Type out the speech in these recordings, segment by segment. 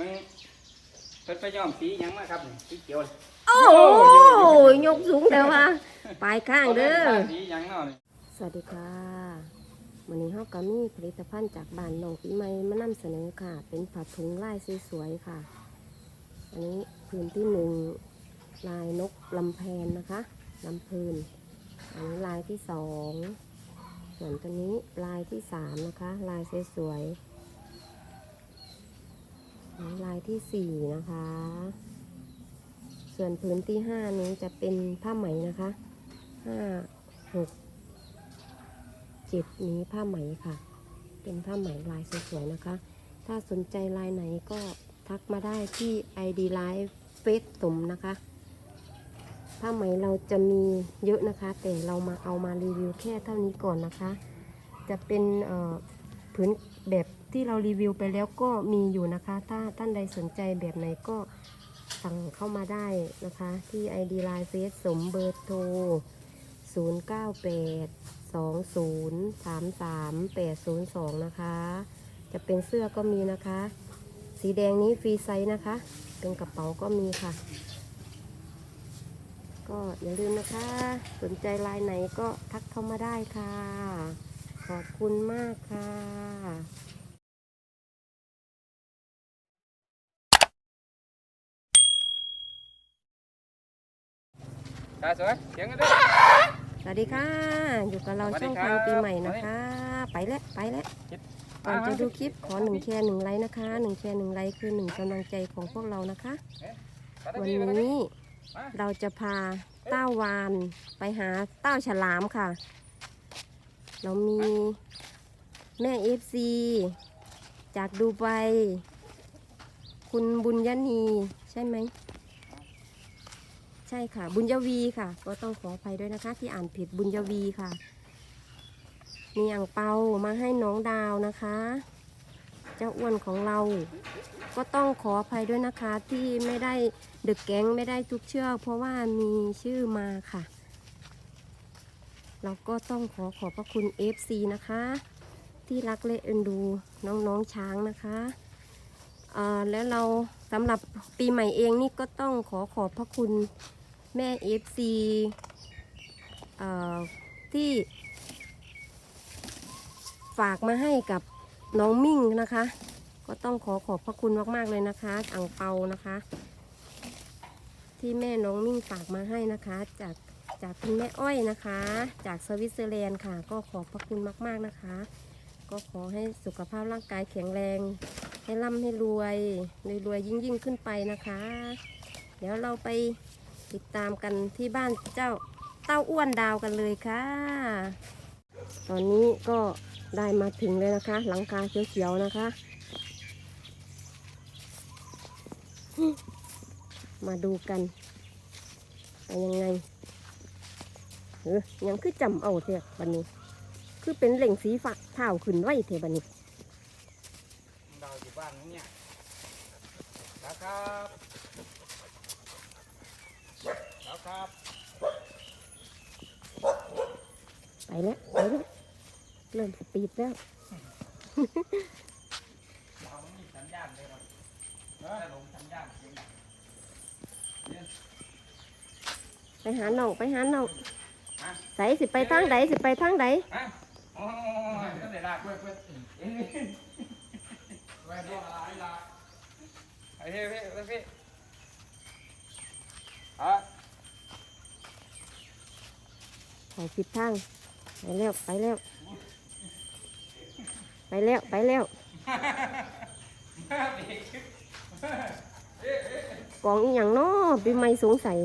มึงเพิ่นไปย้อมสีหยังมาครับนี่สีเขียวโอ้ยยกสูงแต่ว่าปลายข้างเด้อสีหยังเนาะนี่สวัสดีค่ะวันนี้เฮาก็มีผลิตภัณฑ์จากบ้านน้องปีใหม่มานำเสนอค่ะ เป็นผ้าถุงลายสวยๆค่ะ อันนี้พื้นที่หนึ่งลายนกลำแพนนะคะลำพืนอันนี้ลายที่สองส่วนตัวนี้ลายที่สามนะคะ ลายสวยๆอันนี้ ลายที่สี่นะคะ ส่วนพื้นที่ห้านี้จะเป็นผ้าไหมนะคะห้าหกเจ็ดนี้ผ้าไหมค่ะ เป็นผ้าไหมลายสวยๆนะคะ ถ้าสนใจลายไหนก็ทักมาได้ที่ ID Live เฟซสมนะคะผ้าไหมเราจะมีเยอะนะคะ แต่เรามาเอามารีวิวแค่เท่านี้ก่อนนะคะ จะเป็นผืนแบบ ที่เรารีวิวไปแล้วก็มีอยู่นะคะ ถ้าท่านใดสนใจแบบไหนก็สั่งเข้ามาได้นะคะ ที่ ID Line เฟซสมเบอร์โทร 098 20 33 802 นะคะ จะเป็นเสื้อก็มีนะคะ สีแดงนี้ฟรีไซส์นะคะ เป็นกระเป๋าก็มีค่ะ ก็อย่าลืมนะคะ สนใจลายไหนก็ทักเข้ามาได้ค่ะ ขอบคุณมากค่ะ ตาสวยเสียงกันเด้อสวัสดีค่ะ อยู่กับเราสวัสดีช่องครัทาบงปีใหม่นะคะ ไปแล้วไปแล้วก่อนจะดูคลิปขอหนึ่งแชร์หนึ่งไลค์นะคะหนึ่งแชร์หนึ่งไลค์คือหนึ่งกำลังใจของพวกเรานะคะ วันนี้เราจะพาเต้าวานไปหาเต้าฉลามค่ะ เรามีแม่เอฟซีจากดูไบคุณบุญยณีใช่ไหม ใช่ค่ะ บุญยวีค่ะ ก็ต้องขออภัยด้วยนะคะ ที่อ่านผิดบุญยวีค่ะ มีอ่างเปามาให้น้องดาวนะคะ เจ้าอ้วนของเรา ก็ต้องขออภัยด้วยนะคะ ที่ไม่ได้เดึกแก๊งไม่ได้ทุกเชือกเพราะว่ามีชื่อมาค่ะ เราก็ต้องขอขอบพระคุณ FC นะคะ ที่รักและเอ็นดูน้องๆช้างนะคะแล้วเราสำหรับปีใหม่เองนี่ก็ต้องขอขอบพระคุณ แม่เอ่อที่ฝากมาให้กับน้องมิ่งนะคะ ก็ต้องขอขอบพระคุณมากๆเลยนะคะอ่างเปานะคะ ที่แม่น้องมิ่งฝากมาให้นะคะ จากจากคุณแม่อ้อยนะคะ จากสวิตเซอร์แลนด์ค่ะ ก็ขอบพระคุณมาก ๆนะคะ ก็ขอให้สุขภาพร่างกายแข็งแรง ให้ร่ำให้รวยรวยรวยยิ่งยิ่งๆขึ้นไปนะคะ เดี๋ยวเราไป ติดตามกันที่บ้านเจ้าเต้าอ้วนดาวกันเลยค่ะ ตอนนี้ก็ได้มาถึงเลยนะคะ หลังคาเขียวๆนะคะ มาดูกันเป็นยังไงเออยังคือจำเอาเถอะบันนี้ คือเป็นเหล่งสีฝักเท้าขึ้นไว้เถอะบันนี้ดาวอยู่บ้านเนี่ยแล้ครับ ครับ ไปแล้วไปแล้วเริ่มสปีดแล้วดาวมันมีสัญญาณเลยครับเออลงสัญญาณเสียงไปหาหนองไปหาหนองฮะใส่สิไปทางใดสิไปทางใดฮะโอ้ยก็ได้ลากเว้ยเว้ยเอ้ยเว้ยเว้ยอะไรล่ะเฮ้ยเฮ้ยเฮ้ยเฮ้ยเฮ้ยฮะ ไปผิดทางไปแล้วไปแล้ว ไปแล้ว ไปแล้วกองอีหยังเนาะปีใหม่สงสัย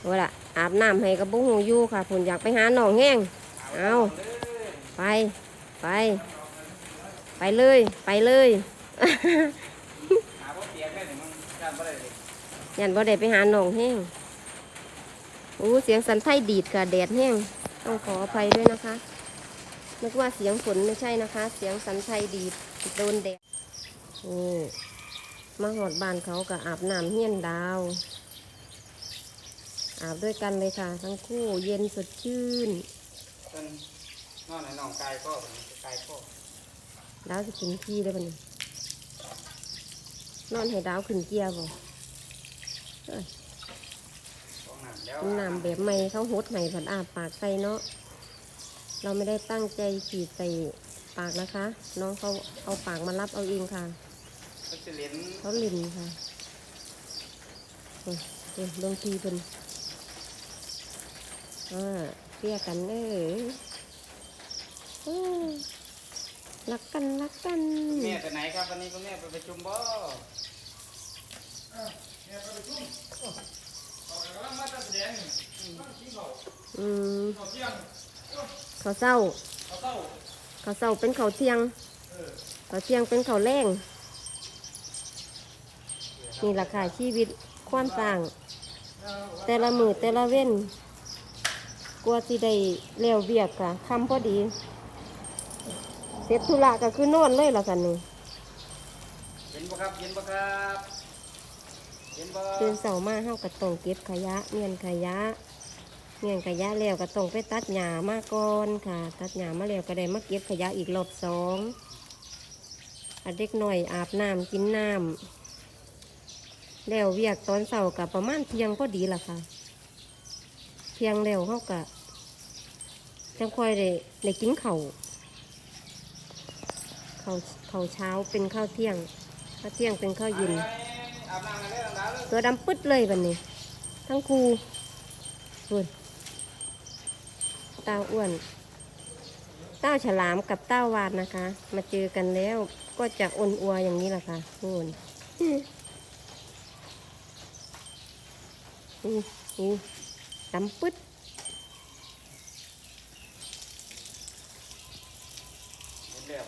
เอาละอาบน้ำให้กับบุ้งหูอยู่ค่ะผลอยากไปหาหนองแห้งเอาไปไป ไปเลย ไปเลยหาพวกเสียแค่ไหนมึงจำไม่ได้เลยยันบ่ได้ไปหาหนองแห้ง โอ้เสียงสันไทยดีดค่ะแดดแห้งต้องขออภัยด้วยนะคะนึกว่าเสียงฝนไม่ใช่นะคะ เสียงสันไทยดีดโดนแดดนี่มาหอดบ้านเขากับอาบน้ำเฮียนดาว อาบด้วยกันเลยค่ะ ทั้งคู่เย็นสดชื่นต้นนอนในหนองกายก็กายก็นดาวจะกินขี้ได้ปะนี่นอนให้ดาวขึ้นเกียร์บ่ต้อง น้ำแล้วน้ำแบบไม่เขาหดให้ผัดอาบปากใส่เนาะเราไม่ได้ตั้งใจขีดใส่ปากนะคะ น้องเขาเอาปากมารับเอาเองค่ะก็จะเล่นเขาลินค่ะโอ้ยเดี๋ยวลงทีเป็นอ่าเรียกกันเด้อโอ้รักกันรักกันแม่ไปไหนครับวันนี้คุณแม่ไปประชุมบ่แม่ไปประชุม อืมเที่ยงเขาวเศร้าข้าวเขาเศร้าเป็นเขาวเที่ยงเขาวเที่ยงเป็นเขาวแรงนี่ราคาชีวิตความสร้างแต่ละมือแต่ละเว้นกลัวสิได้เลี้ยวเบียกค่ะคำพอดี เสร็จธุระก็คือนอนเลยล่ะกันนี่เย็นบ่ครับเย็นบ่ครับ ตื่นเสามาเฮาก็ต้องเก็บขยะเมียนขยะเมียนขยะแล้วก็ต้องไปตัดหญ้ามาก่อนค่ะ ตัดหญ้ามาแล้วก็ได้มาเก็บขยะอีกรอบสองอเด็กหน่อยอาบน้ำกินน้ำแล้วเวียกตอนเสากับประมาณเที่ยงพอดีล่ะค่ะ เที่ยงแล้วเฮาก็จังค่อยได้ได้กินเข้าวข้าวข้าวเช้าเป็นข้าวเที่ยงข้าวเที่ยงเป็นข้าวเย็น กันเลยดังๆเลยตัวดำปึ๊ดเลยบันนี้ ทั้งครูส่วนเต้าอ้วน เต้าฉลามกับเต้าวาดนะคะ มาเจอกันแล้วก็จะอ้นอัวอย่างนี้แหละค่ะอ้วนนี่นี่ดำปึ๊ด เห็นแล้ว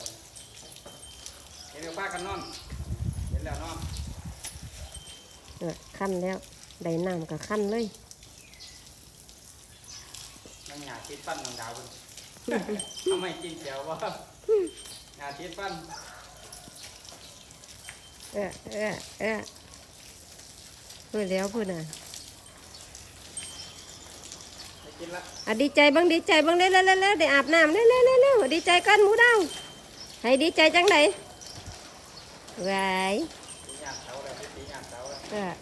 เห็นแล้วพากันนอนเห็นแล้วนอน เออ ขั้นแล้วได้น้ำกับขั้นเลยนั่งหยาชิดปั้นน้องดาวคุณทำไมกินเขียววะหยาชิดปั้นเออเออเออเพื่อแล้วเพื่อนอะไม่กินละอะดีใจบ้างดีใจบ้างเร็วเร็วเร็วเร็วได้อาบน้ำเร็วเร็วเร็วเร็วดีใจกันหมูดาวให้ดีใจจังไดไหว ตีหยาเสาแล้วตี หยาเสาแล้วเออ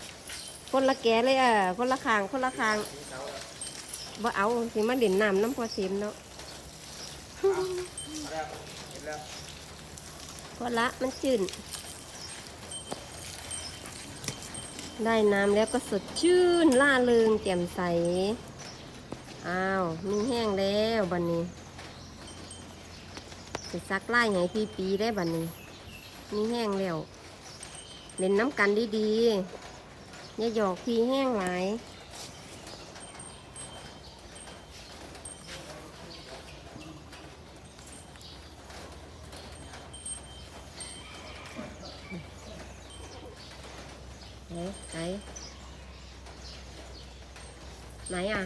คนละแก่เลยเออคนละคางคนละคางเสาแล้วบ่เอาสิมาเด่นน้ำน้ำพอสิมเนาะเอาแล้วเห็นแล้วคนละมันจืดได้น้ำแล้วก็สดชื่นล่าเริงแจ่มใส อ้าวมีแห้งแล้วบันนี้สิซักไล่ไงพี่ปีได้บันนี้มีแห้งแล้ว เล่นน้ำกันดีๆอย่าหยอกพี่แห้งหลายไหนไหนไหนอะ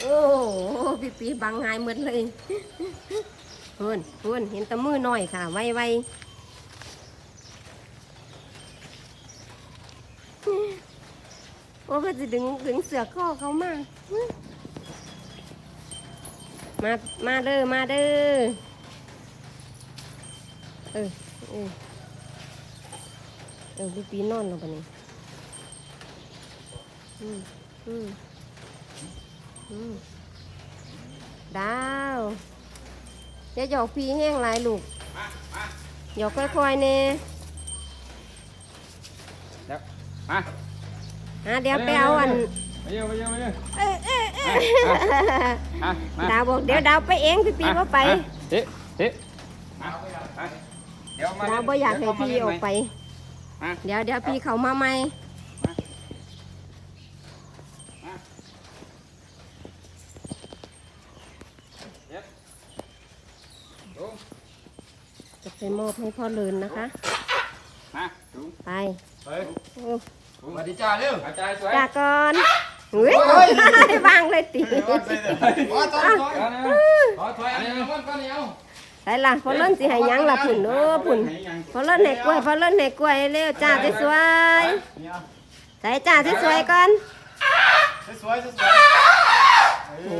โอ้โหพี่ปีบังหายหมดเลยเพื่อนเพื่อนเห็นตะมือหน่อยค่ะ ไวไวโอ้ ก็จะดึงดึงเสือข้อเขามา มา มาเด้อ มาเด้อ เออ เออ เออพี่ปีนอนแล้วปะนี่อืมอืมอืมดาวอย่าหยอกพี่แห้งลายลูกหยอกค่อยๆเน่เดี๋ยวมา อะเดี๋ยวไปเอาอันไปเยอะไปเยอะไปเยอะเอ้ยเอ้ยเอ้ยมามาดาวบอกเดี๋ยวดาวไปเองพี่ปีก็ไปเฮ้เฮ้มาไปเดี๋ยวมาดาวบ่อยากให้พี่ออกไปมาเดี๋ยวเดี๋ยวพี่เขามาใหม่มาเดี๋ยวลงจะไปมอบให้พ่อเลินนะคะ มาดูไปเฮ้ยโอ้ สวัสดีจ้าเร็วอาจารย์สวย จากก่อนเฮ้ยบางเลยตีขอถอยขอถอยขอถอยอันนี้มันก็เหนียวใส่ล่ะพอเล่นสิให้หยังล่ะพุ่นโอ้พุ่นพอเล่นให้กล้วยพอเล่นให้กล้วยเร็วจ้าสวยๆใส่จ้าสวยๆก่อน สวยสวย เอ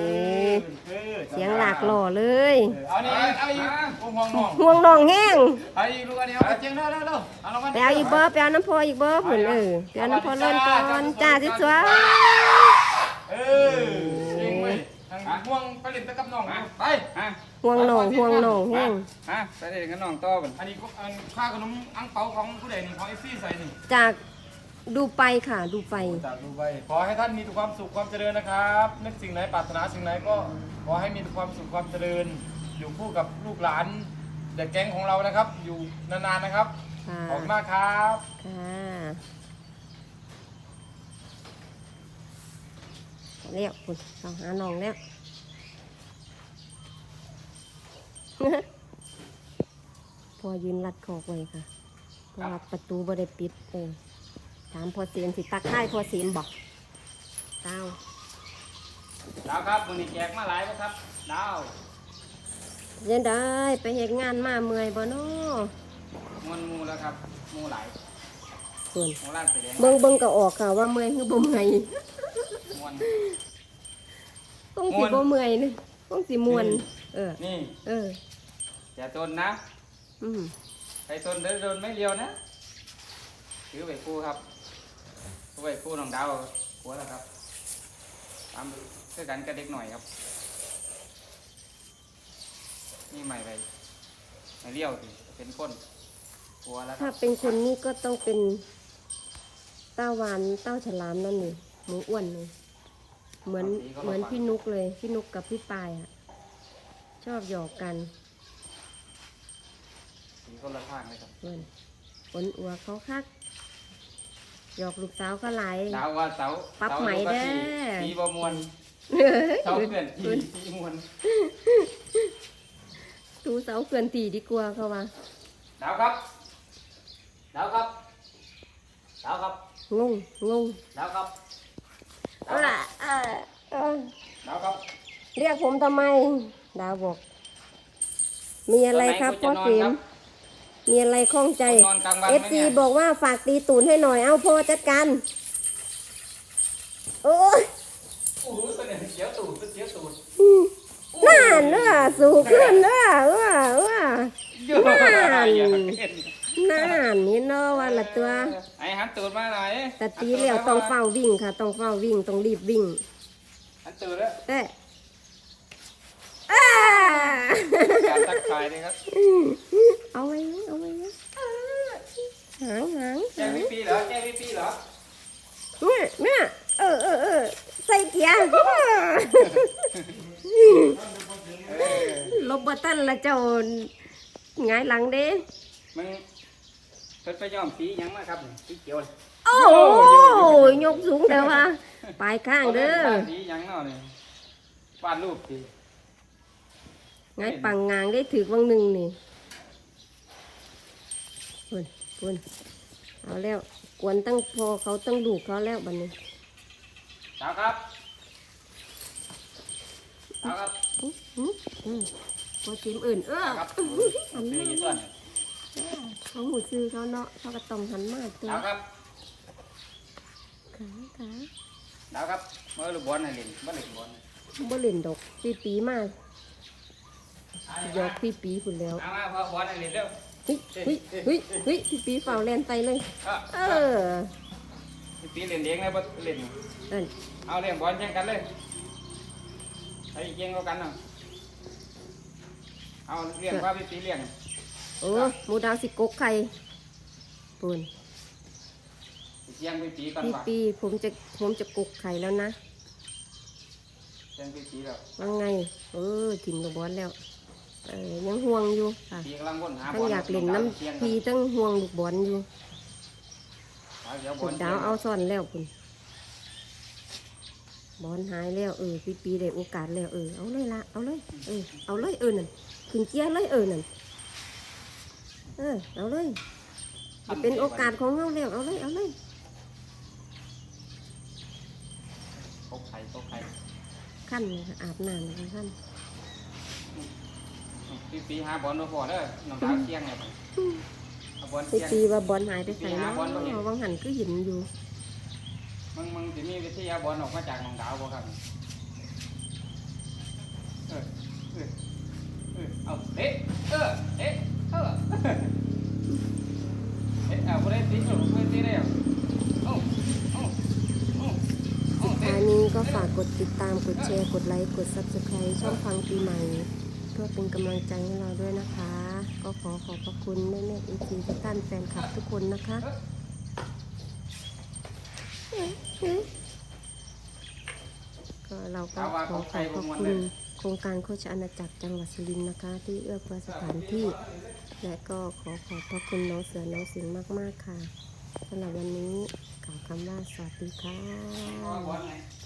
อเออเสียงหลากหล่อเลยเอานี่เอาอีกวงห่วงน้องห่วงน้องแห้งเอาอีกลูกอันนี้เอาเจียงเด้อเด้อเด้อเอาลงมาไปเอาอีกเบอร์ไปเอาน้ำพออีกเบอร์หุ่นเออไปเอาน้ำพอเล่นก่อนจ้าสวยเออเก่งเว้ยทางห่วงไปเล่นตะกับน้องไปฮะๆห่วงน้องห่วงน้องแห้งฮะไปเล่นกับน้องต่อบันอันนี้ก็อันค่าขนมอังเปาของผู้ใดนี่ของไอซี่ใส่นี่จาก ดูไปค่ะ ดูไป จากดูไปขอให้ท่านมีแต่ความสุขความเจริญนะครับนึกสิ่งไหนปรารถนาสิ่งไหนก็ขอให้มีแต่ความสุขความเจริญ อยู่คู่กับลูกหลานเด็กแก๊งของเรานะครับ อยู่นานๆนะครับค่ะ ขอบคุณมากครับ ค่ะเรียกคุณเราหาน้องแล้ว พอยืนรัดคอกไว้ค่ะเพราะว่าประตูบ่ได้ปิดเออ ถามพอเสียมสิตักไข่พอเสียมบอกเต้าดาวครับวันนี้แจกมาหลายบ่ครับดาวเยังได้ไปเหตุงานมาเมื่อยบ่เนาะมวนหมูแล้วครับหมูหลายส่วนหมูร้านแสดงเบิ่งเบิ่งก็ออกค่ะว่าเมื่อยคือบ่เมื่อยมวนต้องสิบ่เมื่อยนี่ต้องสิม่วน เออนี่เอออย่าตนนะ อืมไปตนเดินโดนไม่เลี้ยวนะถือไปคู่ครับถือ ไปคู่น้องดาวหัวแล้วครับตามเพื่อกันกับเด็กหน่อยครับ นี่ใหม่ไปไม่เลี้ยวสิเป็นคนหัวแล้วคถ้ารับเป็นคนนี้ก็ต้องเป็นเต้าหวานเต้าฉลามนั่นนี่หมูอ้วนนี่เหมือนเหมือนพี่นุกเลย พี่นุกกับพี่ปายอะ ชอบหยอกกันสีคนละข้างเลยครับ เพื่อนฝนอัวเขาคัก หยอกลูกสาวเขาหลายดาวว่าเสาปรับเสาไหมดูว่าเด้อ สีสีบ่มวนเสาเปลี่ยนสีเพิ่นสีมวนดูเสาเกลือนตีดีกว่าเขาว่าดาวครับดาวครับดาวครับงงงงดาวครับดาเอาวครัล่ะบเออเออดาวครับ เรียกผมทำไม ดาวบอก มีอะไรครับพ่อตนไหนสิณจะนมน มีอะไรข้องใจคุณนอนกลางวันไหมเอฟซีเนี่ย บอกว่าฝากตีตูนให้หน่อย เอาพ่อจัดการ โอ้ยโอ้โหตัวเนี่ยเสียวตูดเสียวตูดน่านเนื้อสู่ขึ้นเนื้อเออเออเยอะนั่นอย่าเห็นน่านนี่เนาะวันละตัว ไอ้หันตูดมาหน่อยแต่ตีแล้วต้องเฝ้าวิ่งค่ะ ต้องเฝ้าวิ่ง ต้องรีบวิ่ง หันตูดแล้วเอ๊ะอ้า การทักทายเลยครับเอาไว้นะเอาไว้นะหางหางแจ้หางงพี่ปีเหรอแจ้งพี่ปีเหรอเนี่ยเนี่ยเออเออเออใส่เกียร์เออลบบัตันละเจ้าหงายหลังเด้มึงเพิ่นไปย้อมสีหยังมาครับสีเขียวเลยโอ้โหยกสูงแต่ว่าปลายข้างเด้อสีหยังเนาะนี่วาดรูปสิห งายปังงางได้ถือวังหนึ่งนี่พุ่นพุ่นเอาแล้วกวนตั้งพอเขาตั้งดูกเขาแล้วบัดนี้ดาวครับดาวครับอืมอืมอืมพอจิ้มอื่น เออครับซื้อยี่ส่วนเขาหูซื้อเขาเนาะเขาก็ต้องหันมาตัวดาวครับขาขาดาวครับเมื่อลูกบอลให้เล่นบ่เล่นบอลบ่เล่นดอกปีปีๆมา หยอกปีปีๆพุ่นแล้วเอามาพอบอลให้เล่นเร็วเฮ้ยเฮ้ยเฮ้ยเฮ้ยปีปีๆฝ่าวแลนไปเลยเออเออพี่ปีเล่นเองเลยบ่เล่นนั่นเอาเล่นบอลแข่งกันเลยใครเก่งกว่ากันเนาะเอาเลี้ยงว่าพี่ปีเลี้ยงโอ้หมูดาวสิกกไข่ปุ่นเสียงพี่ปีก่อนปีว่ะปีผมจะผมจะกกไข่แล้วนะเสียงพี่ปีแล้ว ว่าไง เออถิ่มกับบอลแล้ว เออยังห่วงอยู่ค่ะปีกำลังวนหาบทั้งอลอยากเล่นน้เสียงำพีทั้งห่วงลูกบอลอยู่เอาเดี๋ยวบคุอลณดาวเอาซ่อนแล้วคุณบอลหายแล้วเออปีปีได้โอกาสแล้วเออเอาเลยละเอาเลยเออเอาเลยเออนั่นขึ้นเกียร์เลยเออนั่นเออเอาเลยจะเป็นโอกาสของเราแล้วเอาเลยเอาเลยตกไข่ตกไข่ขั้นเลยค่ะอาบน้ำเลยค่ะขั้น ปีปีหาบอลมาพอเล้อน้ำตาเที่ยงเนี่ยปีปีว่าบอลหายไปใส่เนาะวังหันก็เห็นอยู่ มึงมึงจะมีวิทยาบอลออกมาจากหนองดาวบ่ครับเออเออเออเอาเตะเออเตะเออเตะเอาบ่ได้ตีหรอกบ่ได้ตีได้หรอกเอาเอาเอาเอาสุดเตะ ท้ายนี้ก็ฝากกดติดตาม กดแชร์ กดไลค์ กด subscribe ช่องฟังปีใหม่ เพื่อเป็นกำลังใจให้เราด้วยนะคะ ก็ขอขอบพระคุณแม่แม่เอทีทุกท่านแฟนคลับทุกคนนะคะก็เราก็ขอขอบพระคุณโครงการโคชอาณาจักรจังหวัดสุรินทร์นะคะ ที่เอื้อเฟื้อสถานที่ และก็ขอขอบพระคุณน้องเสือน้องสิงห์มาก ๆ ค่ะสำหรับวันนี้กล่าวคำว่าสวัสดีค่ะเอา